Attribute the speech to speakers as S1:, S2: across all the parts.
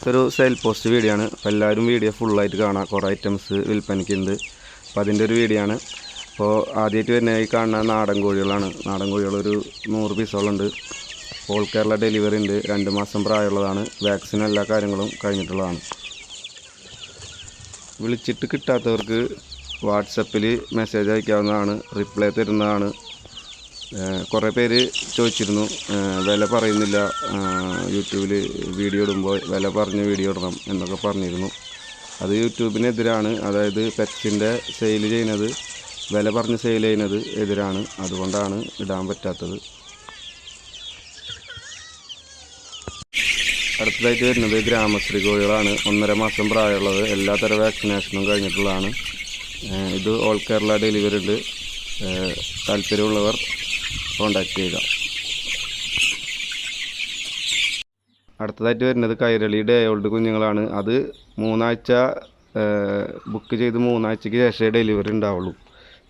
S1: അടുത്തൊരു sale post video ആണ്. അപ്പോൾ എല്ലാവരും വീഡിയോ ഫുള്ളായിട്ട് കാണാം. കുറേ ഐറ്റംസ് വിൽപ്പനയ്ക്കുണ്ട്. അപ്പോൾ അതിന്റെ ഒരു വീഡിയോ ആണ്. അപ്പോൾ ആദ്യമായിട്ട് വരുന്ന ഈ കാണുന്ന നാടൻ കോഴികളാണ്. നാടൻ കോഴികളൊരു നൂറ് പീസോളുണ്ട് ഓൾ കേരള ഡെലിവറി ഉണ്ട്. രണ്ട് മാസം പ്രായമുള്ളതാണ്. വാക്സിൻ എല്ലാ കാര്യങ്ങളും കഴിഞ്ഞിട്ടുള്ളതാണ്. വിളിച്ചിട്ട് കിട്ടാത്തവർക്ക് വാട്സപ്പിൽ മെസ്സേജ് അയക്കാവുന്നതാണ്. റിപ്ലൈ തരുന്നതാണ്. കുറേ പേര് ചോദിച്ചിരുന്നു. വില പറയുന്നില്ല. യൂട്യൂബിൽ വീഡിയോ ഇടുമ്പോൾ വില പറഞ്ഞ് വീഡിയോ ഇടണം എന്നൊക്കെ പറഞ്ഞിരുന്നു. അത് യൂട്യൂബിനെതിരാണ്. അതായത് പെറ്റ്സിന്റെ സെയിൽ ചെയ്യുന്നത് വില പറഞ്ഞ് സെയിൽ ചെയ്യുന്നത് എതിരാണ്. അതുകൊണ്ടാണ് ഇടാൻ പറ്റാത്തത്. അടുത്തതായിട്ട് വരുന്നത് ഗ്രാമശ്രീ കോഴികളാണ്. ഒന്നര മാസം പ്രായമുള്ളത്. എല്ലാത്തരം വാക്സിനേഷനും കഴിഞ്ഞിട്ടുള്ളതാണ്. ഇത് ഓൾ കേരള ഡെലിവറി ഉണ്ട് താല്പര്യമുള്ളവർ കോണ്ടാക്ട് ചെയ്യുക അടുത്തതായിട്ട് വരുന്നത് കൈരളി ഡേ ഓൾഡ് കുഞ്ഞുങ്ങളാണ്. അത് മൂന്നാഴ്ച ബുക്ക് ചെയ്ത് മൂന്നാഴ്ചയ്ക്ക് ശേഷമേ ഡെലിവറി ഉണ്ടാവുള്ളൂ.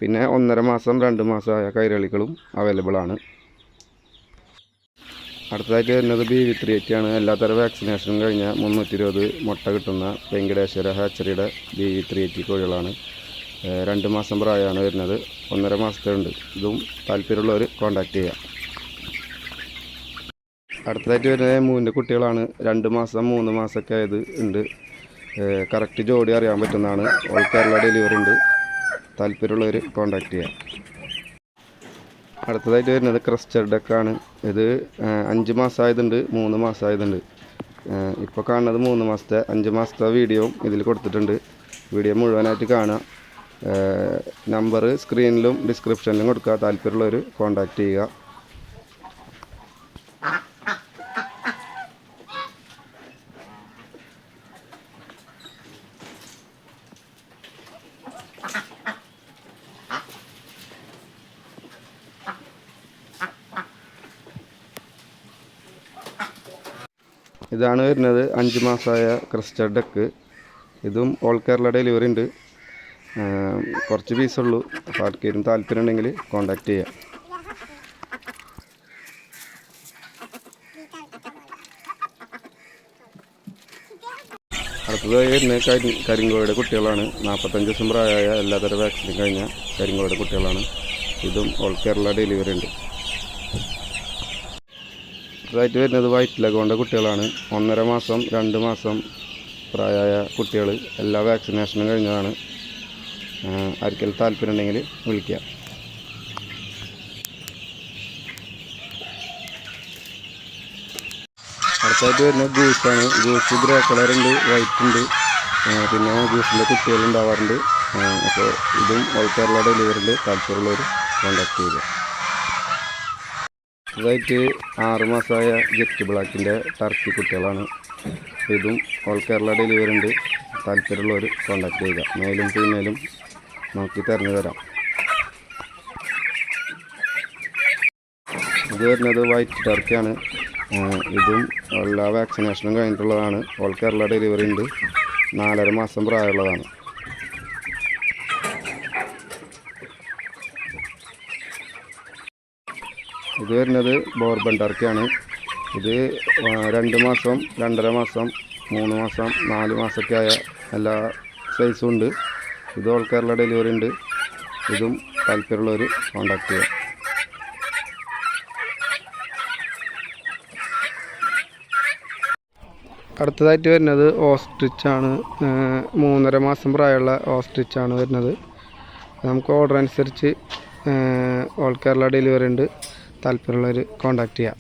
S1: പിന്നെ ഒന്നര മാസം രണ്ട് മാസമായ കൈരളികളും അവൈലബിൾ ആണ്. അടുത്തതായിട്ട് വരുന്നത് ബി വി ത്രീ എയ്റ്റി ആണ്. എല്ലാത്തരം വാക്സിനേഷനും കഴിഞ്ഞ മുന്നൂറ്റി ഇരുപത് മുട്ട കിട്ടുന്ന വെങ്കടേശ്വര ഹാച്ചറിയുടെ ബി വി ത്രീ എയ്റ്റി കോഴികളാണ്. രണ്ട് മാസം പ്രായമാണ് വരുന്നത്. ഒന്നര മാസത്തെ ഉണ്ട് ഇതും താല്പര്യമുള്ളവർ കോണ്ടാക്ട് ചെയ്യാം. അടുത്തതായിട്ട് വരുന്നത് മൂന്നിന്റെ കുട്ടികളാണ്. രണ്ട് മാസം മൂന്ന് മാസമൊക്കെ ആയത് ഉണ്ട്. കറക്റ്റ് ജോഡി അറിയാൻ പറ്റുന്നതാണ്. ഓൾ ഡെലിവറി ഉണ്ട്. താല്പര്യമുള്ളവർ കോണ്ടാക്ട് ചെയ്യാം. അടുത്തതായിട്ട് വരുന്നത് ക്രസ്റ്റർ ഡക്കാണ്. ഇത് അഞ്ച് മാസമായതുണ്ട് മൂന്ന് മാസമായതുണ്ട് ഇപ്പോൾ കാണുന്നത് മൂന്ന് മാസത്തെ അഞ്ച് മാസത്തെ വീഡിയോ ഇതിൽ കൊടുത്തിട്ടുണ്ട്. വീഡിയോ മുഴുവനായിട്ട് കാണുക നമ്പർ സ്ക്രീനിലും ഡിസ്ക്രിപ്ഷനിലും കൊടുക്കുക. താല്പര്യമുള്ളവർ കോൺടാക്റ്റ് ചെയ്യുക. ഇതാണ് വരുന്നത് അഞ്ച് മാസമായ ക്രിസ്റ്റർ ഡക്ക് ഇതും ഓൾ കേരള ഡെലിവറി ഉണ്ട്. കുറച്ച് പീസുള്ളൂ അപ്പോൾ ആർക്കെങ്കിലും താല്പര്യം ഉണ്ടെങ്കിൽ കോണ്ടാക്ട് ചെയ്യാം. അടുത്തതായി വരുന്ന കരി കരിങ്കോയുടെ കുട്ടികളാണ്. നാൽപ്പത്തഞ്ച് ദിവസം പ്രായമായ എല്ലാതര വാക്സിനും കഴിഞ്ഞ കരിങ്കോയുടെ കുട്ടികളാണ്. ഇതും ഓൾ കേരള ഡെലിവറി ഉണ്ട്. അടുത്തതായിട്ട് വരുന്നത് വൈറ്റ് ലഗോണ്ട കുട്ടികളാണ്. ഒന്നര മാസം രണ്ട് മാസം പ്രായമായ കുട്ടികൾ എല്ലാ വാക്സിനേഷനും കഴിഞ്ഞതാണ്. ആർക്കെങ്കിലും താല്പര്യം ഉണ്ടെങ്കിൽ വിളിക്കുക. അടുത്തായിട്ട് വരുന്നത് ഗൂസാണ് ഗൂസ് ഗ്രേ കളർ ഉണ്ട്. വൈറ്റ് ഉണ്ട് പിന്നെ ഗൂസിന്റെ കുട്ടികളുണ്ടാവാറുണ്ട് അപ്പോൾ ഇതും ഓൾ കേരള ഡെലിവറി ഉണ്ട് താല്പര്യമുള്ളവർ കോൺടാക്ട് ചെയ്യുക. ഇതായിട്ട് ആറുമാസമായ ജെറ്റ് ബ്ലാക്കിന്റെ ടർക്കി കുട്ടികളാണ്. ഇതും ഓൾ കേരള ഡെലിവറി ഉണ്ട്. താല്പര്യമുള്ളവർ കോൺടാക്ട് ചെയ്യുക. മേലും ഫീമെയിലും നോക്കി ഇറങ്ങി തരാം. ഇത് വരുന്നത് വൈറ്റ് ടർക്കിയാണ് ഇതും എല്ലാ വാക്സിനേഷനും കഴിഞ്ഞിട്ടുള്ളതാണ്. ഓൾ കേരള ഡെലിവറി ഉണ്ട്. നാലര മാസം പ്രായമുള്ളതാണ്. ഇത് വരുന്നത് ബോർബൺ ടർക്കിയാണ് ഇത് രണ്ട് മാസം രണ്ടര മാസം മൂന്ന് മാസം നാല് മാസമൊക്കെ ആയ എല്ലാ സൈസും ഉണ്ട്. ഇത് ഓൾ കേരള ഡെലിവറി ഉണ്ട് ഇതും താല്പര്യമുള്ളവർ കോൺടാക്ട് ചെയ്യാം. അടുത്തതായിട്ട് വരുന്നത് ഓസ്ട്രിച്ചാണ് മൂന്നര മാസം പ്രായമുള്ള ഓസ്ട്രിച്ചാണ് വരുന്നത്. നമുക്ക് ഓർഡർ അനുസരിച്ച് ഓൾ കേരള ഡെലിവറി ഉണ്ട് താല്പര്യമുള്ളവർ കോൺടാക്ട് ചെയ്യാം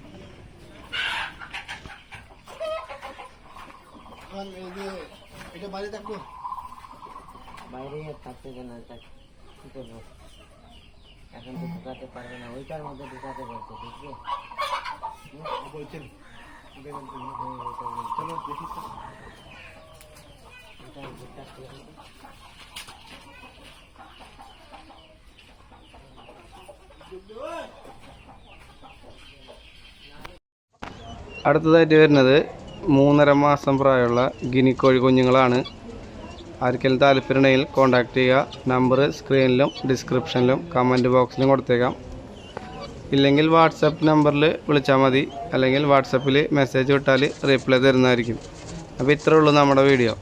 S2: বাইরে থাকতে না থাক কি করবো এখন তো ঢুকাতে পারবে না ওইটার মধ্যে ঢুকাতে পারছে বুঝলে বলছেন চলো দেখি তো এটা ভুট্টা খেয়ে নিই।
S1: അടുത്തതായിട്ട് വരുന്നത് മൂന്നര മാസം പ്രായമുള്ള ഗിനിക്കോഴി കുഞ്ഞുങ്ങളാണ് ആർക്കെങ്കിലും താല്പര്യമുണ്ടെങ്കിൽ കോൺടാക്ട് ചെയ്യുക. നമ്പർ സ്ക്രീനിലും ഡിസ്ക്രിപ്ഷനിലും കമന്റ് ബോക്സിലും കൊടുത്തേക്കാം. ഇല്ലെങ്കിൽ വാട്സപ്പ് നമ്പറിൽ വിളിച്ചാൽ മതി. അല്ലെങ്കിൽ വാട്സപ്പിൽ മെസ്സേജ് വിട്ടാൽ റിപ്ലൈ തരുന്നതായിരിക്കും. അപ്പോൾ ഇത്രയേ ഉള്ളൂ നമ്മുടെ വീഡിയോ